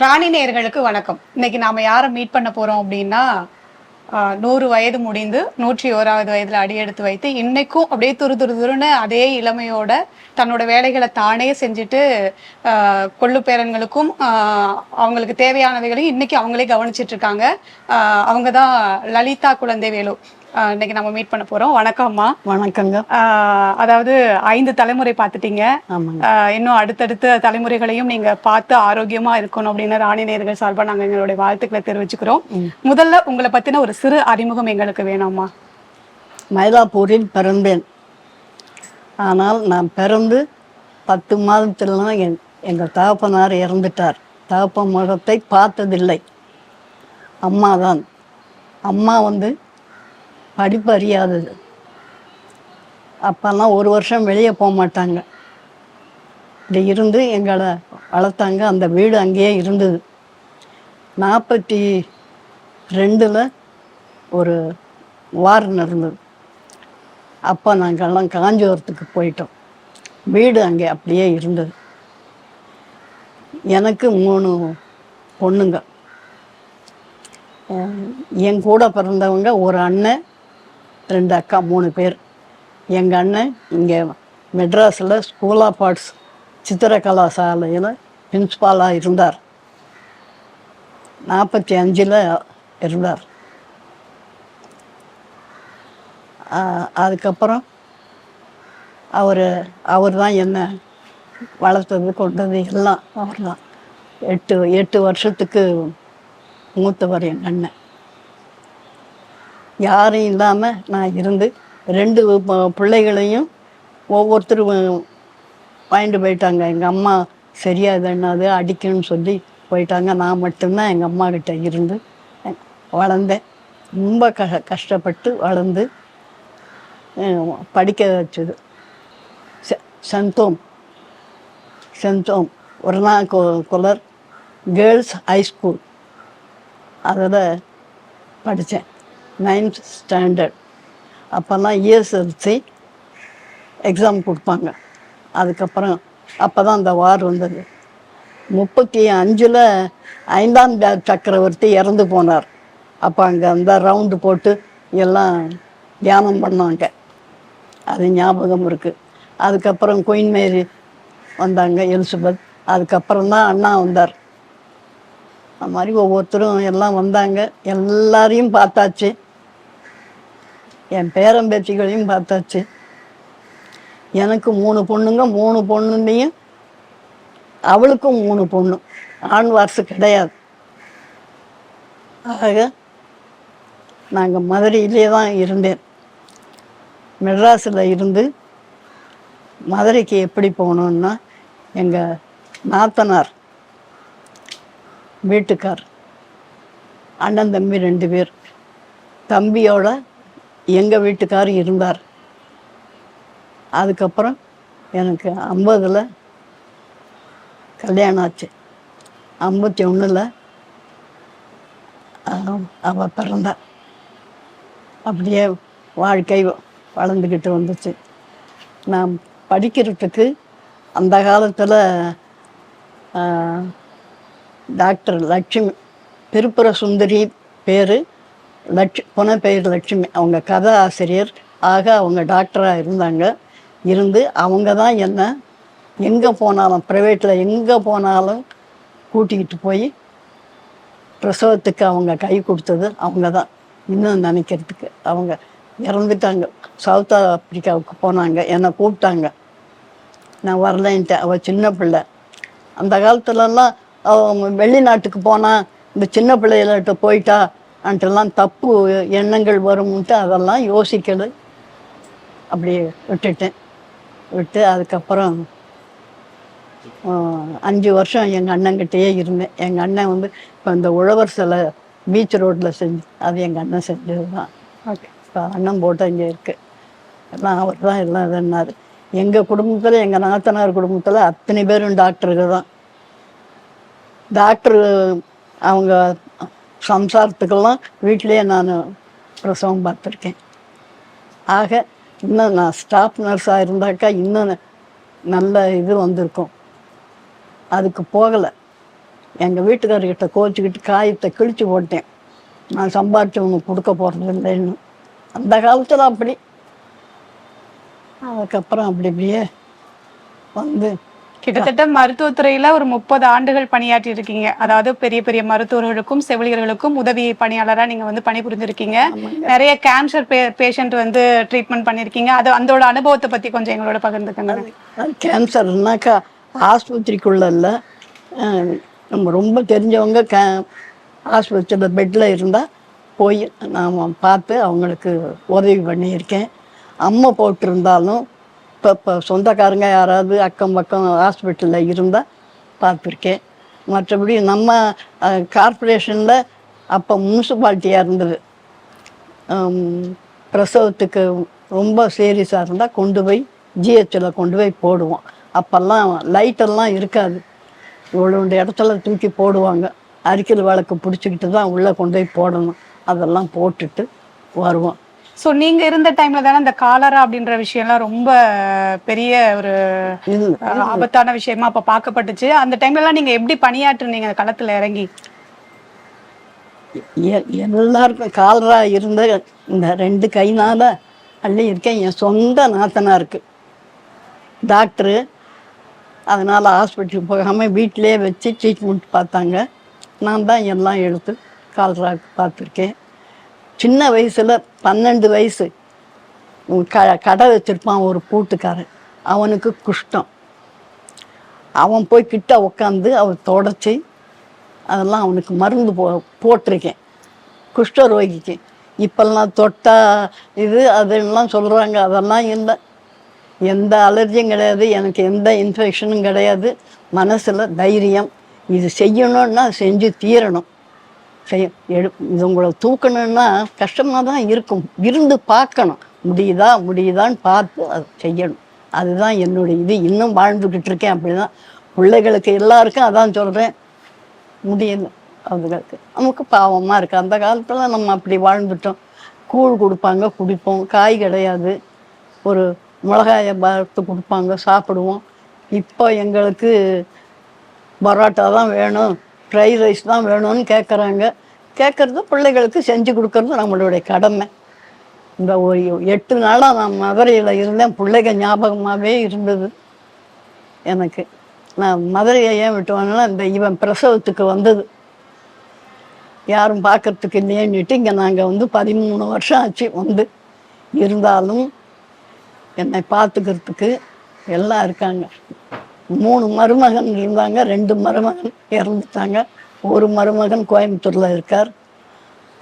ராணி நேயர்களுக்கு வணக்கம். இன்னைக்கு நாம யாரை மீட் பண்ண போறோம் அப்படின்னா நூறு வயது முடிந்து நூற்றி ஓராவது வயதுல அடியெடுத்து வைத்து இன்னைக்கும் அப்படியே துரு துரு துருன்னு அதே இளமையோட தன்னோட வேலைகளை தானே செஞ்சுட்டு கொள்ளு பேரன்களுக்கும் அவங்களுக்கு தேவையானவைகளையும் இன்னைக்கு அவங்களே கவனிச்சிட்டு இருக்காங்க. அவங்க தான் லலிதா குழந்தை வேலு. இன்னைக்கு நம்ம மீட் பண்ண போறோம். வணக்கம் அம்மா. வணக்கங்க. அதாவது ஐந்து தலைமுறை பார்த்துட்டீங்க. இன்னும் அடுத்தடுத்த தலைமுறைகளையும் நீங்க பார்த்து ஆரோக்கியமா இருக்கணும் அப்படின்னு ராணி நேர்கள் சார்பா நாங்க எங்களுடைய வாழ்த்துக்களை தெரிவிச்சுக்கிறோம். முதல்ல உங்களை பத்தின ஒரு சிறு அறிமுகம் எங்களுக்கு வேணாமா மயிலாப்பூரில் பிறந்தேன். ஆனால் நான் பிறந்து பத்து மாதத்திலாம் என் எங்கள் தகப்பனார் இறந்துட்டார். தகப்பன் முகத்தை பார்த்ததில்லை. அம்மா தான் அம்மா வந்து படிப்பு அறியாதது. அப்போல்லாம் ஒரு வருஷம் வெளியே போக மாட்டாங்க. இப்படி இருந்து எங்களை வளர்த்தாங்க. அந்த வீடு அங்கேயே இருந்தது. நாற்பத்தி ரெண்டில் ஒரு வார் நடந்தது. அப்போ நாங்கள்லாம் காஞ்சிபுரத்துக்கு போயிட்டோம். வீடு அங்கே அப்படியே இருந்தது. எனக்கு மூணு பொண்ணுங்க. என் கூட பிறந்தவங்க ஒரு அண்ணன் ரெண்டு அக்கா மூணு பேர். எங்கள் அண்ணன் இங்கே மெட்ராஸில் ஸ்கூல் ஆஃப் ஆர்ட்ஸ் சித்திரகலா சாலையில் பிரின்ஸ்பாலாக இருந்தார். நாற்பத்தி அஞ்சில் இருந்தார் அதுக்கப்புறம் அவர் அவர் தான் என்ன வளர்த்தது கொண்டது எல்லாம் அவர் தான் எட்டு எட்டு வருஷத்துக்கு மூத்தவர் என் அண்ணன். யாரும் இல்லாமல் நான் இருந்து ரெண்டு பிள்ளைகளையும் ஒவ்வொருத்தரும் வாங்கிட்டு போயிட்டாங்க. எங்கள் அம்மா சரியாது என்னது அடிக்கணும்னு சொல்லி போயிட்டாங்க. நான் மட்டும்தான் எங்கள் அம்மா கிட்ட இருந்து வளர்ந்தேன். ரொம்ப க கஷ்டப்பட்டு வளர்ந்து படிக்க வச்சது. செ- செந்தோம். செந்தோம். ஒரு நாள் குலர் கேர்ள்ஸ் ஹை ஸ்கூல். அதில் படித்தேன் நைன்த் ஸ்டாண்டர்ட் அப்போல்லாம் இஎஸ்எல்சி எக்ஸாம் கொடுப்பாங்க. அதுக்கப்புறம் அப்போ தான் அந்த வார் வந்தது. முப்பத்தி அஞ்சில் ஐந்தாம் ஜா- சக்கரவர்த்தி இறந்து போனார். அப்போ அங்கே அந்த ரவுண்டு போட்டு எல்லாம் தியானம் பண்ணாங்க. அது ஞாபகம் இருக்குது அதுக்கப்புறம் குயின் மேரி வந்தாங்க எலிசபெத் அதுக்கப்புறம் தான் அண்ணா வந்தார். அந்த மாதிரி ஒவ்வொருத்தரும் எல்லாம் வந்தாங்க. எல்லாரையும் பார்த்தாச்சு. என் பேரம்பேத்திகளையும் பார்த்தாச்சு. எனக்கு மூணு பொண்ணுங்க மூணு பொண்ணுலையும் அவளுக்கும் மூணு பொண்ணு. ஆண் வாரிசு கிடையாது. ஆக நாங்கள் மதுரையிலே தான் இருந்தேன். மெட்ராஸில் இருந்து மதுரைக்கு எப்படி போகணுன்னா எங்கள் நாத்தனார் வீட்டுக்கார் அண்ணன் தம்பி ரெண்டு பேர். தம்பியோட எங்கள் வீட்டுக்கார் இருந்தார். அதுக்கப்புறம் எனக்கு ஐம்பதில் கல்யாணம் ஆச்சு. ஐம்பத்தி ஒன்றில் அவள் பிறந்தா. அப்படியே வாழ்க்கை வளர்ந்துக்கிட்டு வந்துச்சு. நான் படிக்கிறதுக்கு அந்த காலத்தில் டாக்டர் லட்சுமி திருப்புர சுந்தரி பேர் லட்சு புன பெயர் லட்சுமி அவங்க கதை ஆசிரியர் ஆக அவங்க டாக்டராக இருந்தாங்க. இருந்து அவங்க தான் என்ன எங்கே போனாலும் ப்ரைவேட்டில் எங்கே போனாலும் கூட்டிக்கிட்டு போய் பிரசவத்துக்கு அவங்க கை கொடுத்தது அவங்க தான். இன்னும் நினைக்கிறதுக்கு அவங்க இறந்துட்டாங்க. சவுத் ஆப்பிரிக்காவுக்கு போனாங்க. என்னை கூப்பிட்டாங்க. நான் வரலைன்ட்டேன் அவள் சின்ன பிள்ளை. அந்த காலத்துலலாம் அவங்க வெளிநாட்டுக்கு போனால் இந்த சின்ன பிள்ளைகள்கிட்ட போயிட்டா அன்ட்டெல்லாம் தப்பு எண்ணங்கள் வரும்ன்ட்டு அதெல்லாம் யோசிக்கல. அப்படியே விட்டுட்டேன். விட்டு அதுக்கப்புறம் அஞ்சு வருஷம் எங்கள் அண்ணங்கிட்டயே இருந்தேன். எங்கள் அண்ணன் வந்து இப்போ இந்த உழவர் சிலை பீச் ரோட்டில் செஞ்சு அது எங்கள் அண்ணன் செஞ்சது தான் இப்போ அண்ணன் போட்டு இங்கே இருக்கு. எல்லாம் அவர் தான் எல்லாம் இதுன்னாரு. எங்கள் குடும்பத்தில் எங்கள் நாத்தனார் குடும்பத்தில் அத்தனை பேரும் டாக்டருக்கு தான். டாக்டர் அவங்க சம்சாரத்துக்கெல்லாம் வீட்டிலேயே நான் பிரசவம் பார்த்துருக்கேன். ஆக இன்னும் நான் ஸ்டாஃப் நர்ஸாக இருந்தாக்கா இன்னும் நல்ல இது வந்திருக்கும். அதுக்கு போகலை. எங்கள் வீட்டுக்காரர்கிட்ட கோச்சிக்கிட்டு காயத்தை கிழிச்சு போட்டேன். நான் சம்பாரிச்சு உனக்கு கொடுக்க போகிறது இல்லைன்னு அந்த காலத்தில் அப்படி. அதுக்கப்புறம் அப்படி இப்படியே வந்து கிட்டத்தட்ட மருத்துவத்துறையில ஒரு முப்பது ஆண்டுகள் பணியாற்றி இருக்கீங்க. அதாவது பெரிய பெரிய மருத்துவர்களுக்கும் செவிலியர்களுக்கும் உதவி பணியாளரா நீங்க வந்து பணிபுரிஞ்சிருக்கீங்க. நிறைய கேன்சர் பேஷண்ட் வந்து ட்ரீட்மெண்ட் பண்ணிருக்கீங்க அது அதோட அனுபவத்தை பத்தி கொஞ்சம் எங்களோட பகிர்ந்துக்கங்க. கேன்சர்னாக்கா ஆஸ்பத்திரிக்குள்ள இல்லை. நம்ம ரொம்ப தெரிஞ்சவங்க கே ஆஸ்பத்திரியில் பெட்டில் இருந்தால் போய் நாம் பார்த்து அவங்களுக்கு உதவி பண்ணியிருக்கேன். அம்மை போட்டிருந்தாலும் இப்போ இப்போ சொந்தக்காரங்க யாராவது அக்கம் பக்கம் ஹாஸ்பிட்டலில் இருந்தால் பார்த்துருக்கேன். மற்றபடி நம்ம கார்ப்பரேஷனில் அப்போ முனிசிபாலிட்டியாக இருந்தது. பிரசவத்துக்கு ரொம்ப சீரியஸாக இருந்தால் கொண்டு போய் ஜிஹெச்சில் கொண்டு போய் போடுவோம். அப்போல்லாம் லைட்டெல்லாம் இருக்காது. இவ்வளோ இடத்துல தூக்கி போடுவாங்க. அரிக்கல் வழக்கு பிடிச்சிக்கிட்டு தான் உள்ளே கொண்டு போய் போடணும். அதெல்லாம் போட்டுட்டு வருவோம். சோ நீங்க இருந்த டைம்ல தானே இந்த காலரா அப்படின்ற விஷயம்லாம் ரொம்ப பெரிய ஒரு ஆபத்தான விஷயமா அப்ப பார்க்கப்பட்டுச்சு. அந்த டைம்ல எல்லாம் நீங்க எப்படி பணியாற்றுனீங்க? அந்த களத்துல இறங்கி. எல்லாருக்கும் காலரா இருந்த இந்த ரெண்டு கைனால அள்ளி இருக்கேன். என் சொந்த நாத்தனாருக்கு. டாக்டரு அதனால் ஹாஸ்பிட்டலுக்கு போகாமல் வீட்டிலே வச்சு ட்ரீட்மெண்ட் பார்த்தாங்க. நான் தான் எல்லாம் எடுத்து கால்ராக்கு பார்த்துருக்கேன். சின்ன வயசில் பன்னெண்டு வயசு. க கடை வச்சிருப்பான் ஒரு பூட்டுக்காரன். அவனுக்கு குஷ்டம். அவன் போய் கிட்ட உட்காந்து அவர் தொடச்சி அதெல்லாம் அவனுக்கு மருந்து போ போட்டிருக்கேன். குஷ்டரோகிக்கு இப்பெல்லாம் தொட்டா இது அதெல்லாம் சொல்கிறாங்க அதெல்லாம் இல்லை. எந்த அலர்ஜியும் கிடையாது. எனக்கு எந்த இன்ஃபெக்ஷனும் கிடையாது. மனசில் தைரியம். இது செய்யணும்னா செஞ்சு தீரணும். செய்யும் எடு இது உங்களை தூக்கணும்னா கஷ்டமாக தான் இருக்கும். இருந்து பார்க்கணும். முடியுதா முடியுதான்னு பார்த்து அதை செய்யணும். அதுதான் என்னுடைய இது. இன்னும் வாழ்ந்துக்கிட்டு இருக்கேன் அப்படி தான் பிள்ளைகளுக்கு எல்லாருக்கும் அதான் சொல்கிறேன் முடியல அவங்களுக்கு நமக்கு பாவமாக இருக்குது அந்த காலத்தில் நம்ம அப்படி வாழ்ந்துட்டோம். கூழ் கொடுப்பாங்க குடிப்போம். காய் கிடையாது. ஒரு மிளகாயை பார்த்து கொடுப்பாங்க சாப்பிடுவோம். இப்போ எங்களுக்கு பரோட்டா தான் வேணும். ஃப்ரைட் ரைஸ் தான் வேணும்னு கேட்குறாங்க கேட்குறது பிள்ளைகளுக்கு செஞ்சு கொடுக்கறது நம்மளுடைய கடமை. இந்த ஒரு எட்டு நாளாக நான் மதுரையில் இருந்தேன். பிள்ளைங்க ஞாபகமாகவே இருந்தது எனக்கு. நான் மதுரையை ஏன் விட்டு இந்த இவன் பிரசவத்துக்கு வந்தது. யாரும் பார்க்கறதுக்கு இல்லையேன்னுட்டு இங்கே நாங்கள் வந்து பதிமூணு வருஷம் ஆச்சு வந்து. இருந்தாலும் என்னை பார்த்துக்கிறதுக்கு எல்லாம் இருக்காங்க. மூணு மருமகன் இருந்தாங்க ரெண்டு மருமகன் இறந்துட்டாங்க. ஒரு மருமகன் கோயம்புத்தூரில் இருக்கார்.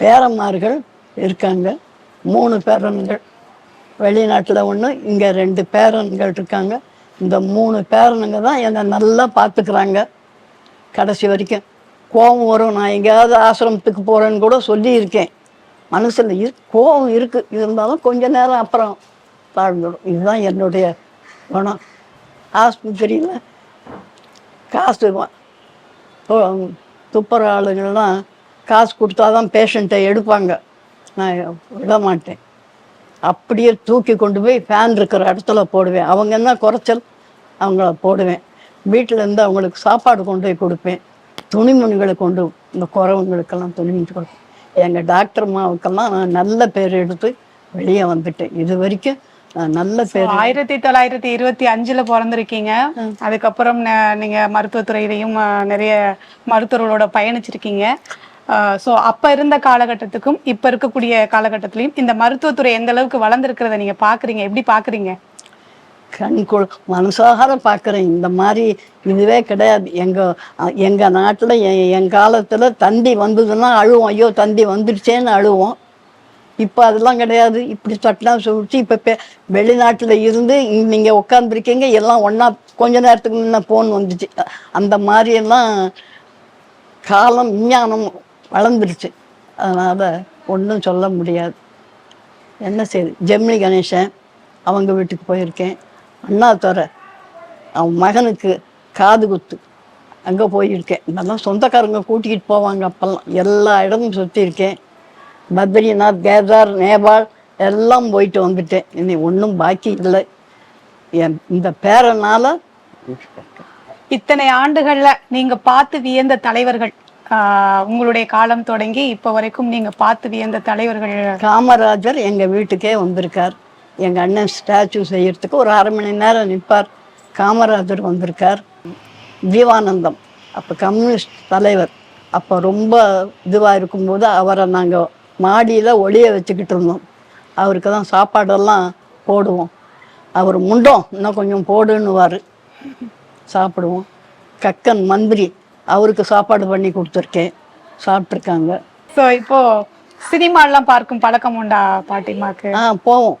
பேரன்மார்கள் இருக்காங்க. மூணு பேரன்கள். வெளிநாட்டில் ஒன்று இங்கே ரெண்டு பேரன்கள் இருக்காங்க. இந்த மூணு பேரனுங்க தான் என்னை நல்லா பார்த்துக்கிறாங்க. கடைசி வரைக்கும். கோபம் வரும். நான் எங்கேயாவது ஆசிரமத்துக்கு போகிறேன்னு கூட சொல்லியிருக்கேன். மனசில் இரு கோபம் இருக்குது இருந்தாலும் கொஞ்ச நேரம் அப்புறம் தாழ்ந்துடும். இதுதான் என்னுடைய குணம். ஆஸ்பத்திரியில் காசு துப்புற ஆளுங்கள்லாம் காசு கொடுத்தா தான் பேஷண்ட்டை எடுப்பாங்க நான் விட மாட்டேன் அப்படியே தூக்கி கொண்டு போய் ஃபேன் இருக்கிற இடத்துல போடுவேன் அவங்க என்ன குறைச்சல் அவங்கள போடுவேன் வீட்டில் இருந்து அவங்களுக்கு சாப்பாடு கொண்டு போய் கொடுப்பேன் துணிமணிகளை கொண்டு இந்த குறவங்களுக்கெல்லாம் துணிமணி கொடுப்பேன் எங்கள் டாக்டர் மாவுக்கெல்லாம் நான் நல்ல பேர் எடுத்து வெளியே வந்துட்டேன் இது வரைக்கும் நல்ல பேர். ஆயிரத்தி தொள்ளாயிரத்தி இருபத்தி அஞ்சுல பிறந்திருக்கீங்க. அதுக்கப்புறம் நீங்க மருத்துவத்துறையிலையும் நிறைய மருத்துவர்களோட பயணிச்சிருக்கீங்க. ஸோ அப்ப இருந்த காலகட்டத்துக்கும் இப்ப இருக்கக்கூடிய காலகட்டத்திலையும் இந்த மருத்துவத்துறை எந்த அளவுக்கு வளர்ந்துருக்கிறத நீங்க பாக்குறீங்க? எப்படி பாக்குறீங்க? கண்குள் மனசார பார்க்குறேன் இந்த மாதிரி இதுவே கிடையாது. எங்கள் எங்கள் நாட்டில் என் காலத்தில் தந்தி வந்ததுன்னா அழுவோம். ஐயோ தந்தி வந்துடுச்சேன்னு அழுவோம். இப்போ அதெல்லாம் கிடையாது. இப்படி சட்டம் சொல்லிச்சு இப்போ வெளிநாட்டில் இருந்து நீங்கள் உட்காந்துருக்கீங்க எல்லாம் ஒன்றா கொஞ்ச நேரத்துக்கு முன்ன ஃபோன் வந்துச்சு. அந்த மாதிரியெல்லாம் காலம் விஞ்ஞானம் வளர்ந்துருச்சு. அதனால் ஒன்றும் சொல்ல முடியாது. என்ன செய்யுது ஜெமினி கணேசன் அவங்க வீட்டுக்கு போயிருக்கேன். அண்ணாதுரை அவன் மகனுக்கு காது குத்து. அங்கே போயிருக்கேன். நல்லா சொந்தக்காரங்க கூட்டிக்கிட்டு போவாங்க அப்போல்லாம். எல்லா இடமும் சுற்றியிருக்கேன் பத்ரிநாத் கேதார் நேபாள் எல்லாம் போயிட்டு வந்துட்டேன். இனி ஒன்றும் பாக்கி இல்லை. என் இந்த பேரனால் இத்தனை ஆண்டுகள்ல நீங்க பார்த்து வியந்த தலைவர்கள் உங்களுடைய காலம் தொடங்கி இப்ப வரைக்கும் நீங்க பார்த்து வியந்த தலைவர்கள். காமராஜர் எங்கள் வீட்டுக்கே வந்திருக்கார். எங்கள் அண்ணன் ஸ்டாச்சு செய்யறதுக்கு ஒரு அரை மணி நேரம் நிற்பார். காமராஜர் வந்திருக்கார். ஜீவானந்தம் அப்போ கம்யூனிஸ்ட் தலைவர். அப்போ ரொம்ப இதுவாக இருக்கும்போது அவரை நாங்கள் மாடியில் ஒளிய வச்சுக்கிட்டு இருந்தோம். அவருக்கு தான் சாப்பாடெல்லாம் போடுவோம். அவர் முண்டோம் இன்னும் கொஞ்சம் போடுன்னுவார். சாப்பிடுவோம். கக்கன் மந்திரி அவருக்கு சாப்பாடு பண்ணி கொடுத்துருக்கேன். சாப்பிட்ருக்காங்க சோ இப்போ சினிமாலாம் பார்க்கும் பழக்கம் உண்டா பாட்டிமாக்கு? ஆ போவோம்.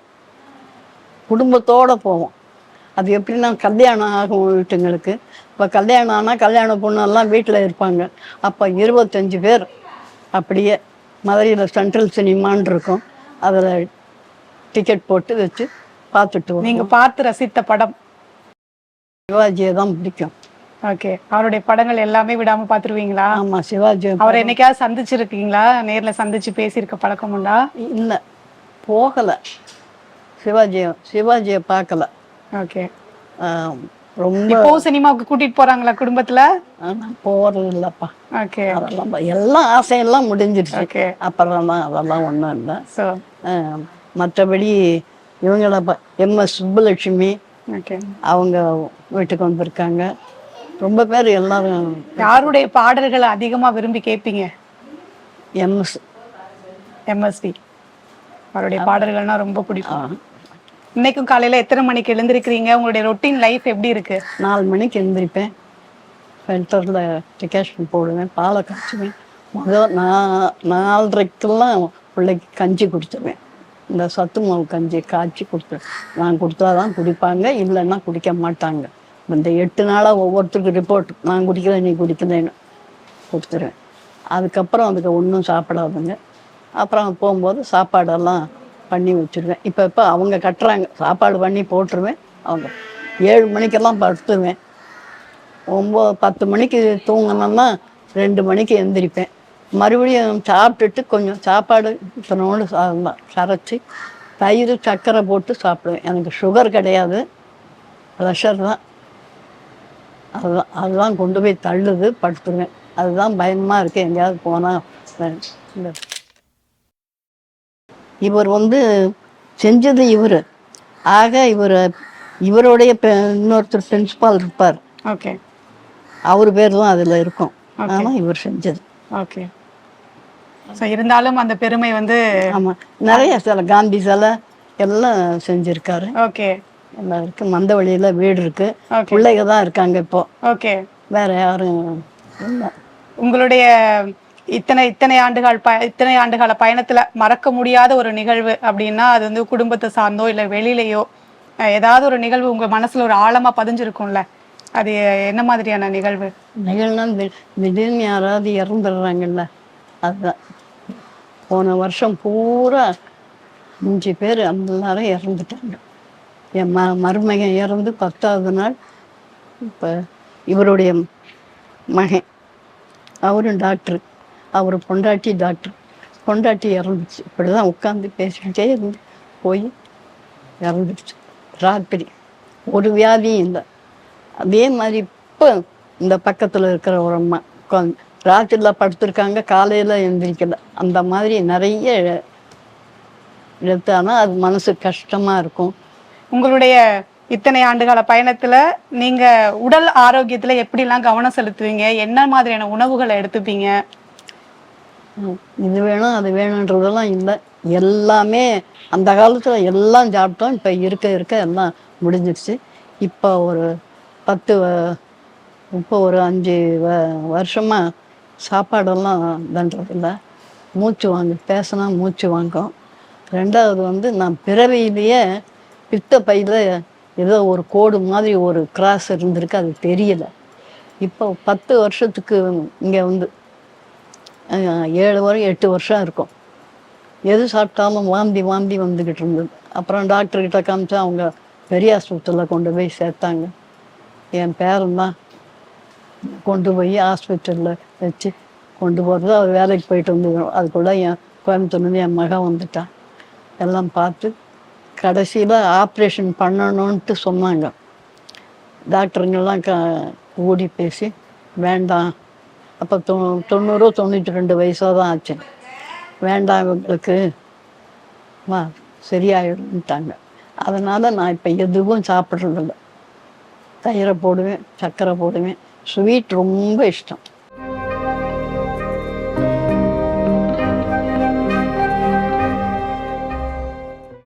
குடும்பத்தோடு போவோம். அது எப்படின்னா கல்யாணம் ஆகும் வீட்டுங்களுக்கு. இப்போ கல்யாணம் ஆனால் கல்யாண பொண்ணெல்லாம் வீட்டில் இருப்பாங்க. அப்போ இருபத்தஞ்சி பேர். அப்படியே மதுரையில் சென்ட்ரல் சினிமான்னு இருக்கும் அதில் டிக்கெட் போட்டு வச்சு பார்த்துட்டு வருவோம். நீங்க பார்த்து ரசித்த படம்? சிவாஜியை தான் பிடிக்கும். ஓகே. அவருடைய படங்கள் எல்லாமே விடாம பாத்துருவீங்களா ஆமாம் சிவாஜி அவரை என்னைக்காவது சந்திச்சிருக்கீங்களா? நேர்ல சந்திச்சு பேசியிருக்க பழக்கம் உண்டா? இல்லை. போகலை. சிவாஜியை சிவாஜியை பார்க்கல. ஓகே. ரொம்ப இப்போ சினிமாவுக்கு கூட்டிட்டு போறாங்களா குடும்பத்துல? போகிறது இல்லைப்பா ஓகே. அதெல்லாம் எல்லாம் ஆசையெல்லாம் முடிஞ்சிருச்சு. ஓகே. அப்புறம் தான் அதெல்லாம் ஒன்றும் இல்லை. சோ அஹ், மற்றபடி இவங்கள எம்எஸ் சுப்புலட்சுமி ஓகே. அவங்க வீட்டுக்கு வந்திருக்காங்க. ரொம்ப பேர் எல்லாரும் யாருடைய பாடல்களை அதிகமா விரும்பி கேட்பீங்க எம்எஸ் எம்எஸ்வி அவருடைய பாடல்கள்னா ரொம்ப பிடிக்கும். இன்னைக்கும் காலையில எத்தனை மணிக்கு எழுந்திருக்கிறீங்க? உங்களுடைய ரொட்டீன் லைஃப் எப்படி இருக்கு? நாலு மணிக்கு எழுந்திரிப்பேன். ஃபில்டரில் டிகேஷன் போடுவேன் பாலை காய்ச்சுவேன். முதல் நான் நாலரைக்கெல்லாம் பிள்ளைக்கு கஞ்சி கொடுத்துருவேன் இந்த சத்து மாவு கஞ்சி காய்ச்சி கொடுத்துருவேன் நான் கொடுத்தா தான் குடிப்பாங்க இல்லைன்னா குடிக்க மாட்டாங்க. இந்த எட்டு நாளாக ஒவ்வொருத்தருக்கு ரிப்போர்ட் நான் குடிக்கிறேன் நீ குடிக்கிறேன்னு கொடுத்துருவேன். அதுக்கப்புறம் அதுக்கு ஒன்றும் சாப்பிடாதுங்க. அப்புறம் போகும்போது சாப்பாடெல்லாம் பண்ணி வச்சுருவேன். இப்போ இப்போ அவங்க கட்டுறாங்க. சாப்பாடு பண்ணி போட்டுருவேன். அவங்க ஏழு மணிக்கெல்லாம் படுத்துருவேன். ஒம்பது பத்து மணிக்கு தூங்கினோம்னா ரெண்டு மணிக்கு எந்திரிப்பேன். மறுபடியும் சாப்பிட்டுட்டு கொஞ்சம் சாப்பாடு இத்தனோடு சாதம் கரைச்சி தயிர் சர்க்கரை போட்டு சாப்பிடுவேன். எனக்கு சுகர் கிடையாது. ப்ரெஷர் தான். அதுதான் அதுதான் கொண்டு போய் தள்ளுது படுத்துருவேன். அதுதான் பயமாக இருக்குது எங்கேயாவது போனால் இந்த இவர் வந்து செஞ்சது இவர். ஆக இவர் இவருடைய இன்னொருத்தர் பிரின்சிபால் இருப்பார். ஓகே அவர் பேர் தான் அதில் இருக்கும். ஆனால் இவர் செஞ்சது. ஓகே ஸோ இருந்தாலும் அந்த பெருமை வந்து ஆமாம் நிறைய சிலை காந்தி சிலை எல்லாம் செஞ்சுருக்காரு. ஓகே எல்லாம் இருக்குது மந்தவழியில் வீடு இருக்குது. பிள்ளைங்க தான் இருக்காங்க இப்போ. ஓகே வேற யாரும் இல்லை. உங்களுடைய இத்தனை இத்தனை ஆண்டுகள் ப இத்தனை ஆண்டுகால பயணத்தில் மறக்க முடியாத ஒரு நிகழ்வு அப்படின்னா அது வந்து குடும்பத்தை சார்ந்தோ இல்லை வெளியிலையோ ஏதாவது ஒரு நிகழ்வு உங்கள் மனசில் ஒரு ஆழமாக பதிஞ்சிருக்கும்ல. அது என்ன மாதிரியான நிகழ்வு? நிகழ்னா திடீர்னு யாராவது இறந்துடுறாங்கல்ல. அதுதான் போன வருஷம் பூரா அஞ்சு பேர் எல்லாரும் இறந்துட்டாங்க. என் ம மருமகன் இறந்து பத்தாவது நாள் இப்போ இவருடைய மகன். அவரும் டாக்டரு. அவர் பொண்டாட்டி டாக்டர். பொண்டாட்டி இறந்துச்சு. இப்படி தான் உட்காந்து பேசிக்கிட்டே இருந்து போய் இறந்துச்சு ராத்திரி. ஒரு வியாதியும் இல்லை. அதே மாதிரி இப்போ இந்த பக்கத்தில் இருக்கிற ஒரு அம்மா உட்காந்து ராத்திரியில் படுத்திருக்காங்க காலையில் எழுந்திரிக்கல அந்த மாதிரி நிறைய எடுத்தானா அது மனசு கஷ்டமாக இருக்கும். உங்களுடைய இத்தனை ஆண்டுகால பயணத்துல நீங்க உடல் ஆரோக்கியத்துல எப்படிலாம் கவனம் செலுத்துவீங்க? என்ன மாதிரியான உணவுகளை எடுத்துப்பீங்க? இது வேணும் அது வேணுன்றதெல்லாம் இல்லை. எல்லாமே அந்த காலத்தில் எல்லாம் சாப்பிட்டோம். இப்போ இருக்க இருக்க எல்லாம் முடிஞ்சிடுச்சு இப்போ ஒரு பத்து வ- இப்போ ஒரு அஞ்சு வ வருஷமாக சாப்பாடெல்லாம் தண்டதில்லை மூச்சு வாங்க பேசினா மூச்சு வாங்கும். ரெண்டாவது வந்து நான் பிறவியிலேயே பித்த பையில் ஏதோ ஒரு கோடு மாதிரி ஒரு கிராஸ் இருந்திருக்கு அது தெரியல. இப்போ பத்து வருஷத்துக்கு இங்கே வந்து ஏழு வரை எட்டு வருஷம் இருக்கும். எது சாப்பிட்டாலும் வாந்தி வாந்தி வந்துக்கிட்டு இருந்தது. அப்புறம் டாக்டர்கிட்ட காமிச்சா அவங்க பெரிய ஆஸ்பத்திரியில் கொண்டு போய் சேர்த்தாங்க. என் பேரன் தான் கொண்டு போய் ஹாஸ்பிட்டலில் வச்சு கொண்டு போகிறது அவர் வேலைக்கு போயிட்டு வந்து அதுக்குள்ளே என் கோயம்புத்தூர்லேருந்து என் மகன் வந்துட்டான் எல்லாம் பார்த்து கடைசியில் ஆப்ரேஷன் பண்ணணுன்ட்டு சொன்னாங்க. டாக்டருங்கெல்லாம் க ஓடி பேசி வேண்டாம் அப்போ தொ தொண்ணூறோ தொண்ணூற்றி ரெண்டு வயசாக தான் ஆச்சு. வேண்டாம் இவங்களுக்கு. வா சரியாயிடும்ட்டாங்க அதனால் நான் இப்போ எதுவும் சாப்பிட்றதில்ல. தயிரை போடுவேன் சர்க்கரை போடுவேன். ஸ்வீட் ரொம்ப இஷ்டம்.